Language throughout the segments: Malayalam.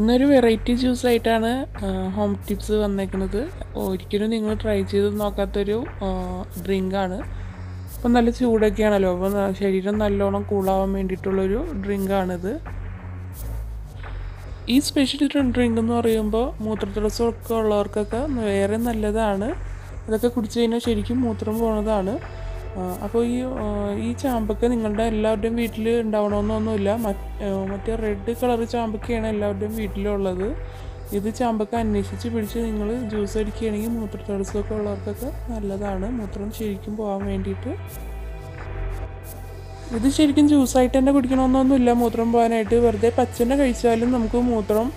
ഇന്നൊരു വെറൈറ്റി ജ്യൂസ് ആയിട്ടാണ് ഹോം ടിപ്സ് വന്നേക്കുന്നത് ഒരിക്കലും നിങ്ങൾ ട്രൈ ചെയ്ത് നോക്കാത്തൊരു ഡ്രിങ്കാണ് ഇപ്പം നല്ല ചൂടൊക്കെയാണല്ലോ. അപ്പം ശരീരം നല്ലോണം കൂളാവാൻ വേണ്ടിയിട്ടുള്ളൊരു ഡ്രിങ്കാണിത് ഈ സ്പെഷ്യൽ ഡ്രിങ്ക് എന്ന് പറയുമ്പോൾ മൂത്രത്തടസ്സമൊക്കെ ഉള്ളവർക്കൊക്കെ വേറെ നല്ലതാണ്. അതൊക്കെ കുടിച്ചു കഴിഞ്ഞാൽ ശരിക്കും മൂത്രം പോണതാണ്. അപ്പോൾ ഈ ഈ ചാമ്പക്ക നിങ്ങളുടെ എല്ലാവരുടെയും വീട്ടിൽ ഉണ്ടാവണമെന്നൊന്നുമില്ല. മറ്റേ റെഡ് കളർ ചാമ്പക്കയാണ് എല്ലാവരുടെയും വീട്ടിലുള്ളത്. ഇത് ചാമ്പക്ക അന്വേഷിച്ച് പിടിച്ച് നിങ്ങൾ ജ്യൂസ് അടിക്കുകയാണെങ്കിൽ മൂത്ര തടസ്സമൊക്കെ ഉള്ളവർക്കൊക്കെ നല്ലതാണ്. മൂത്രം ശരിക്കും പോകാൻ വേണ്ടിയിട്ട്. ഇത് ശരിക്കും ജ്യൂസായിട്ട് തന്നെ കുടിക്കണമെന്നൊന്നുമില്ല മൂത്രം പോകാനായിട്ട് വെറുതെ പച്ചനെ കഴിച്ചാലും നമുക്ക് മൂത്രം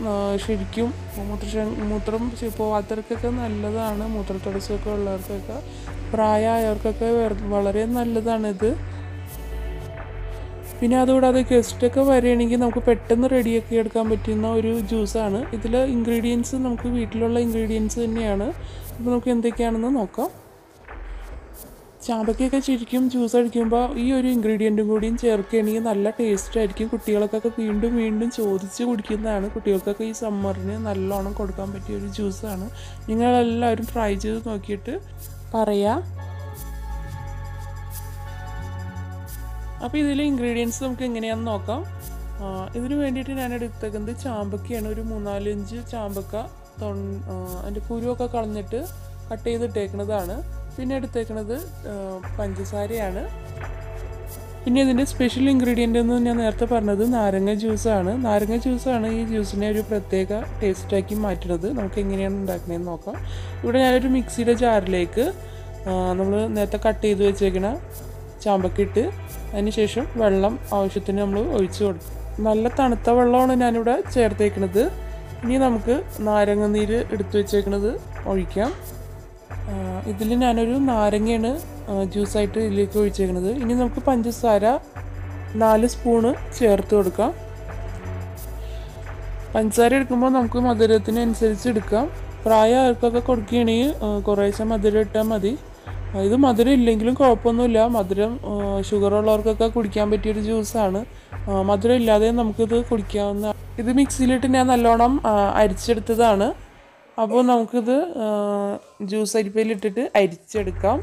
ശരിക്കും മൂത്ര മൂത്രം പോവാത്തവർക്കൊക്കെ നല്ലതാണ്. മൂത്രത്തടസ്സമൊക്കെ ഉള്ളവർക്കൊക്കെ പ്രായമായവർക്കൊക്കെ വളരെ നല്ലതാണിത്. പിന്നെ അതുകൂടാതെ ഗസ്റ്റൊക്കെ വരികയാണെങ്കിൽ നമുക്ക് പെട്ടെന്ന് റെഡിയാക്കി എടുക്കാൻ പറ്റുന്ന ഒരു ജ്യൂസാണ് ഇതിൽ ഇൻഗ്രീഡിയൻസ് നമുക്ക് വീട്ടിലുള്ള ഇൻഗ്രീഡിയൻസ് തന്നെയാണ്. അപ്പോൾ നമുക്ക് എന്തൊക്കെയാണെന്ന് നോക്കാം. ചാമ്പക്കയൊക്കെ ശരിക്കും ജ്യൂസ് അടിക്കുമ്പോൾ ഈ ഒരു ഇൻഗ്രീഡിയന്റും കൂടിയും ചേർക്കുകയാണെങ്കിൽ നല്ല ടേസ്റ്റ് ആയിരിക്കും. കുട്ടികൾക്കൊക്കെ വീണ്ടും വീണ്ടും ചോദിച്ച് കുടിക്കുന്നതാണ്. കുട്ടികൾക്കൊക്കെ ഈ സമ്മറിന് നല്ലോണം കൊടുക്കാൻ പറ്റിയ ഒരു ജ്യൂസാണ് നിങ്ങളെല്ലാവരും ട്രൈ ചെയ്ത് നോക്കിയിട്ട് പറയാം. അപ്പോൾ ഇതിലെ ഇൻഗ്രീഡിയൻസ് നമുക്ക് എങ്ങനെയാണെന്ന് നോക്കാം. ഇതിന് വേണ്ടിയിട്ട് ഞാൻ എടുത്തേക്കുന്നത് ചാമ്പക്കയാണ്. ഒരു മൂന്നാലഞ്ച് ചാമ്പക്ക ആ, അതിന്റെ കുരുവൊക്കെ കളഞ്ഞിട്ട് കട്ട് ചെയ്തിട്ടേക്കുന്നതാണ്. പിന്നെ എടുത്തേക്കുന്നത് പഞ്ചസാരയാണ്. പിന്നെ ഇതിന്റെ സ്പെഷ്യൽ ഇൻഗ്രീഡിയന്റ് എന്ന് ഞാൻ നേരത്തെ പറഞ്ഞത് നാരങ്ങ ജ്യൂസാണ് നാരങ്ങ ജ്യൂസാണ് ഈ ജ്യൂസിനെ ഒരു പ്രത്യേക ടേസ്റ്റാക്കി മാറ്റുന്നത് നമുക്ക് എങ്ങനെയാണ് ഉണ്ടാക്കുന്നതെന്ന് നോക്കാം. ഇവിടെ ഞാനൊരു മിക്സിയുടെ ജാറിലേക്ക് നമ്മൾ നേരത്തെ കട്ട് ചെയ്ത് വെച്ചേക്കണ ചാമ്പക്കിട്ട് അതിനുശേഷം വെള്ളം ആവശ്യത്തിന് നമ്മൾ ഒഴിച്ച് കൊടുക്കും നല്ല തണുത്ത വെള്ളമാണ് ഞാനിവിടെ ചേർത്തേക്കണത്. ഇനി നമുക്ക് നാരങ്ങ നീര് എടുത്തു വെച്ചേക്കണത് ഒഴിക്കാം. ഇതിൽ ഞാനൊരു നാരങ്ങയാണ് ജ്യൂസായിട്ട് ഇതിലേക്ക് ഒഴിച്ചേക്കുന്നത്. ഇനി നമുക്ക് പഞ്ചസാര നാല് സ്പൂണ് ചേർത്ത് കൊടുക്കാം. പഞ്ചസാര എടുക്കുമ്പോൾ നമുക്ക് മധുരത്തിനനുസരിച്ച് എടുക്കാം. പ്രായമായവർക്കൊക്കെ കൊടുക്കുകയാണെങ്കിൽ കുറേശ്ശെ മധുരം ഇട്ടാൽ മതി. ഇത് മധുരം ഇല്ലെങ്കിലും കുഴപ്പമൊന്നുമില്ല. മധുരം ഷുഗർ ഉള്ളവർക്കൊക്കെ കുടിക്കാൻ പറ്റിയൊരു ജ്യൂസാണ്. മധുരം ഇല്ലാതെ നമുക്കിത് കുടിക്കാവുന്ന ഇത് മിക്സിയിലിട്ട് ഞാൻ നല്ലോണം അരിച്ചെടുത്തതാണ്. അപ്പോൾ നമുക്കിത് ജ്യൂസ് അരിപ്പയിലിട്ടിട്ട് അരിച്ചെടുക്കാം.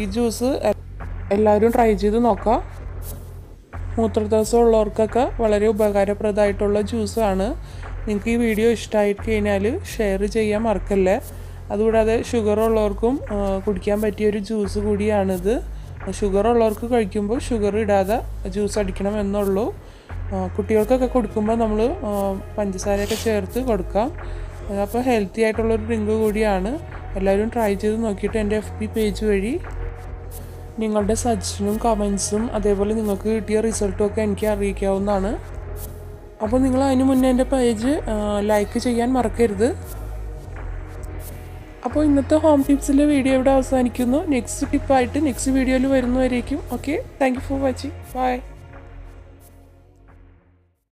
ഈ ജ്യൂസ് എല്ലാവരും ട്രൈ ചെയ്ത് നോക്കാം. മൂത്രതടസ്സം ഉള്ളവർക്കൊക്കെ വളരെ ഉപകാരപ്രദമായിട്ടുള്ള ജ്യൂസാണ് നിങ്ങൾക്ക് ഈ വീഡിയോ ഇഷ്ടമായി കഴിഞ്ഞാൽ ഷെയർ ചെയ്യാൻ മറക്കല്ലേ? അതുകൂടാതെ ഷുഗർ ഉള്ളവർക്കും കുടിക്കാൻ പറ്റിയ ഒരു ജ്യൂസ് കൂടിയാണിത്. ഷുഗർ ഉള്ളവർക്ക് കഴിക്കുമ്പോൾ ഷുഗർ ഇടാതെ ജ്യൂസ് അടിക്കണം എന്നുള്ളൂ. കുട്ടികൾക്കൊക്കെ കൊടുക്കുമ്പോൾ നമ്മൾ പഞ്ചസാരയൊക്കെ ചേർത്ത് കൊടുക്കാം. അപ്പോൾ ഹെൽത്തി ആയിട്ടുള്ളൊരു ഡ്രിങ്ക് കൂടിയാണ്. എല്ലാവരും ട്രൈ ചെയ്ത് നോക്കിയിട്ട് എന്റെ എഫ് ബി പേജ് വഴി നിങ്ങളുടെ സജഷനും കമൻസും അതേപോലെ നിങ്ങൾക്ക് കിട്ടിയ റിസൾട്ടും ഒക്കെ എനിക്ക് അറിയിക്കാവുന്നതാണ്. അപ്പോൾ നിങ്ങൾ അതിന് മുന്നേ എന്റെ പേജ് ലൈക്ക് ചെയ്യാൻ മറക്കരുത്. അപ്പോൾ ഇന്നത്തെ ഹോം ടിപ്സിലെ വീഡിയോ ഇവിടെ അവസാനിക്കുന്നു. നെക്സ്റ്റ് ടിപ്പായിട്ട് നെക്സ്റ്റ് വീഡിയോയിൽ വരുന്നവരേക്കും okay thank for watching bye